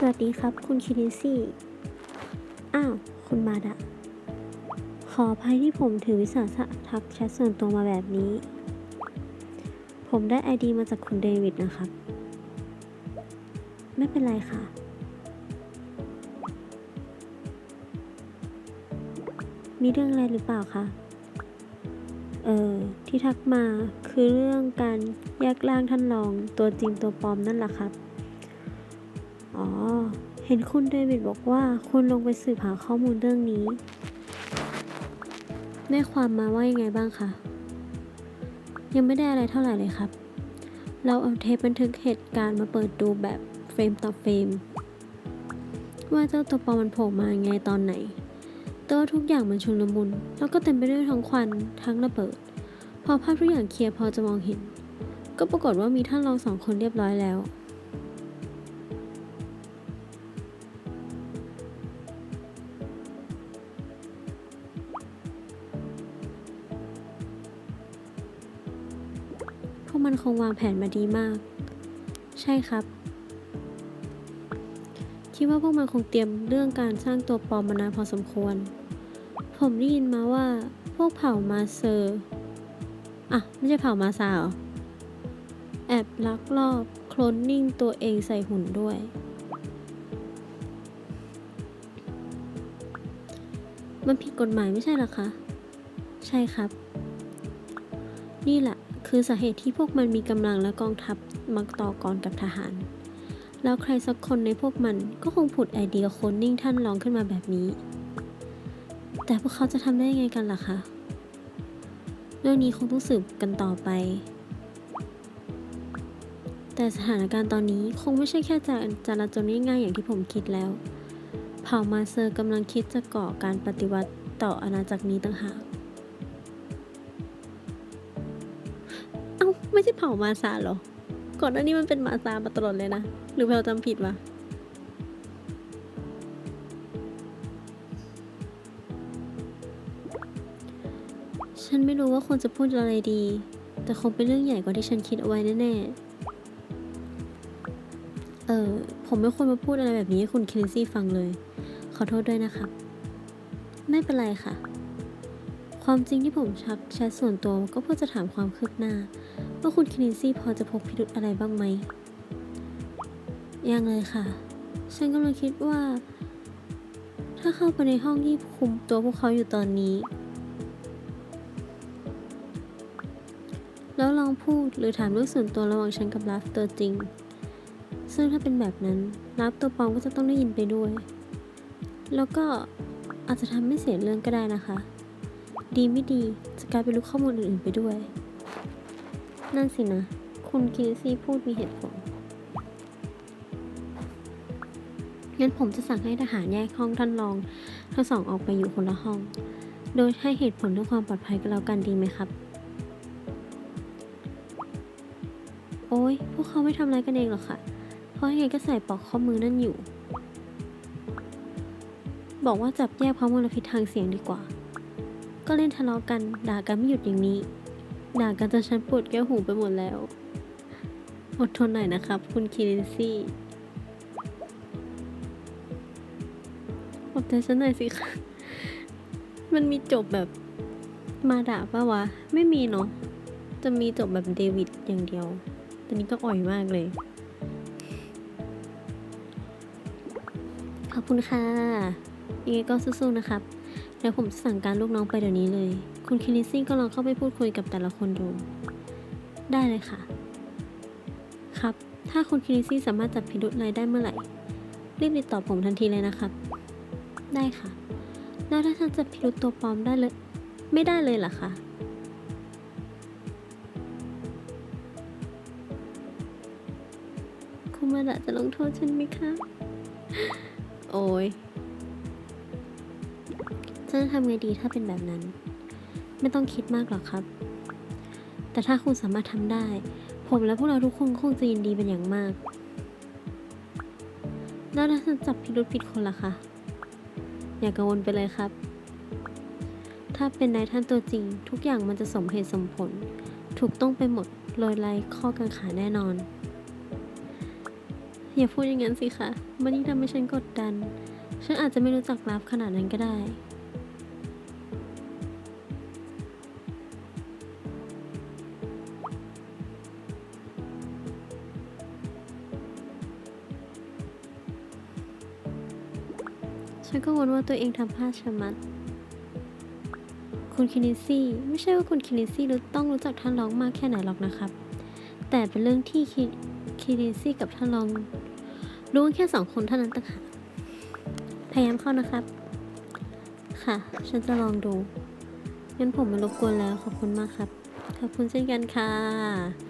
สวัสดีครับ คุณคิริซี่ อ้าว คุณมาดะ ขออภัยที่ผมถือวิสาสะทักแชทส่วนตัวมาแบบนี้ ผมได้ไอดีมาจากคุณเดวิดนะครับ ไม่เป็นไรค่ะ มีเรื่องอะไรหรือเปล่าคะ เออ ที่ทักมาคือเรื่องการแยกร่างท่านรองตัวจริงตัวปลอมนั่นแหละครับ อ๋อ เห็นคุณเดวิดบอกว่าคุณลงไปสืบหาข้อมูลเรื่องนี้ ได้ความมาว่ายังไงบ้างคะ ยังไม่ได้อะไรเท่าไหร่เลยครับ เราเอาเทปบันทึกเหตุการณ์มาเปิดดูแบบเฟรมต่อเฟรม ว่าเจ้าตัวปลอมันโผล่มาไงตอนไหนแต่ว่าทุกอย่างมันชุนลมุน แล้วก็เต็มไปด้วยทั้งควันทั้งระเบิด พอภาพทุกอย่างเคลียร์พอจะมองเห็น ก็ปรากฏว่ามีท่านรองสองคนเรียบร้อยแล้ว วกมันคงวางแผนมาดีมาก ใช่ครับ คิดว่าพวกมันคงเตรียมเรื่องการสร้างตัวปลอมมานานพอสมควร ผมได้ยินมาว่า พวกเผ่ามาเซอร์อะ ไม่ใช่เผ่ามาซาหรอ แอบลักลอบโคลนนิ่งตัวเองใส่หุ่นด้วย มันผิดกฎหมายไม่ใช่หรอคะ ใช่ครับ นี่แหละ คือสาเหตุที่พวกมันมีกำลังและกองทัพมักต่อกรกับทหาร แล้วใครสักคนในพวกมันก็คงผุดไอเดียโคนนิ่งท่านรองขึ้นมาแบบนี้ แต่พวกเขาจะทำได้ยังไงกันล่ะคะเรื่องนี้คงต้องสืบกันต่อไป แต่สถานการณ์ตอนนี้คงไม่ใช่แค่จาจราจรง่ายๆอย่างที่ผมคิดแล้ว เผ่ามาเซอร์กำลังคิดจะก่อการปฏิวัติต่ออาณาจักรนี้ต่างหาก ไม่ใช่เผ่ามาซาหรอ ก่อนหน้านี้มันเป็นมาซามาตลอดเลยนะ หรือเราจำผิดวะฉันไม่รู้ว่าควรจะพูดอะไรดี แต่คงเป็นเรื่องใหญ่กว่าที่ฉันคิดเอาไว้แน่ๆ เออ ผมไม่ควรมาพูดอะไรแบบนี้ให้คุณเคินซี่ฟังเลย ขอโทษด้วยนะครับไม่เป็นไรค่ะ ความจริงที่ผมชักแชทส่วนตัวก็เพื่อจะถามความคืบหน้า ว่าคุณคินซี่พอจะพบพิรุธอะไรบ้างไหม ยังเลยค่ะ ฉันกำลังคิดว่า ถ้าเข้าไปในห้องที่คุมตัวพวกเขาอยู่ตอนนี้ แล้วลองพูดหรือถามเรื่องส่วนตัวระหว่างฉันกับลาฟตัวจริง ซึ่งถ้าเป็นแบบนั้นลาฟตัวปลอมก็จะต้องได้ยินไปด้วย แล้วก็อาจจะทำให้เสียเรื่องก็ได้นะคะ ดีไม่ดีจะกลายเป็นรู้ข้อมูลอื่นๆไปด้วย นั่นสินะ คุณคินซี่พูดมีเหตุผล งั้นผมจะสั่งให้ทหารแยกห้องท่านรองทั้งสองออกไปอยู่คนละห้อง โดยให้เหตุผลเรื่องความปลอดภัยก็แล้วกันดีไหมครับ โอ้ยพวกเขาไม่ทำอะไรกันเองหรอกค่ะ เพราะยังไงก็ใส่ปลอกข้อมือนั่นอยู่ บอกว่าจับแยกเพราะมลพิษทางเสียงดีกว่า ก็เล่นทะเลาะกันด่ากันไม่หยุดอย่างนี้ ด่ากันจนฉันปวดแก้วหูไปหมดแล้ว อดทนหน่อยนะครับ คุณคิรินซี่อดใจฉันหน่อยสิคะมันมีจบแบบมาด่าปะวะ ไม่มีเนาะจะมีจบแบบเดวิดอย่างเดียวตอนนี้ก็อ่อยมากเลย ขอบคุณค่ะยังไงก็สู้ๆนะครับ เดี๋ยวผมจะสั่งการลูกน้องไปเดี๋ยวนี้เลย คุณคินิซี่ก็ลองเข้าไปพูดคุยกับแต่ละคนดู ได้เลยค่ะ ครับ ถ้าคุณคินิซี่สามารถจับพิรุธอะไรได้เมื่อไหร่ รีบติดต่อผมทันทีเลยนะครับ ได้ค่ะ แล้วถ้าฉันจับพิรุธตัวปลอมได้เลย ไม่ได้เลยเหรอคะคุณมาดะจะลงโทษฉันไหมคะ โอ้ย จะทำไงดีถ้าเป็นแบบนั้น ไม่ต้องคิดมากหรอกครับ แต่ถ้าคุณสามารถทำได้ ผมและพวกเราทุกคนคงจะยินดีเป็นอย่างมาก แล้วถ้านจับพิรุธผิดคนล่ะคะ อย่ากังวลไปเลยครับ ถ้าเป็นนายท่านตัวจริง ทุกอย่างมันจะสมเหตุสมผล ถูกต้องไปหมดโดยไร้ข้อกังขาแน่นอน อย่าพูดอย่างนั้นสิคะมันยิ่งทำให้ฉันกดดันฉันอาจจะไม่รู้จักรับขนาดนั้นก็ได้ ฉันก็วนว่าตัวเองทำพลาดชะมัด คุณคินิซี่ไม่ใช่ว่าคุณคินิซี่รู้ต้องรู้จักท่านร้องมากแค่ไหนหรอกนะครับ แต่เป็นเรื่องที่คิคินิซี่กับท่านรองรู้กันแค่สองคนเท่านั้นต่างหากพยายามเข้านะครับ ค่ะ ฉันจะลองดูงั้นผมมารบกวนแล้วขอบคุณมากครับ ขอบคุณเช่นกันค่ะ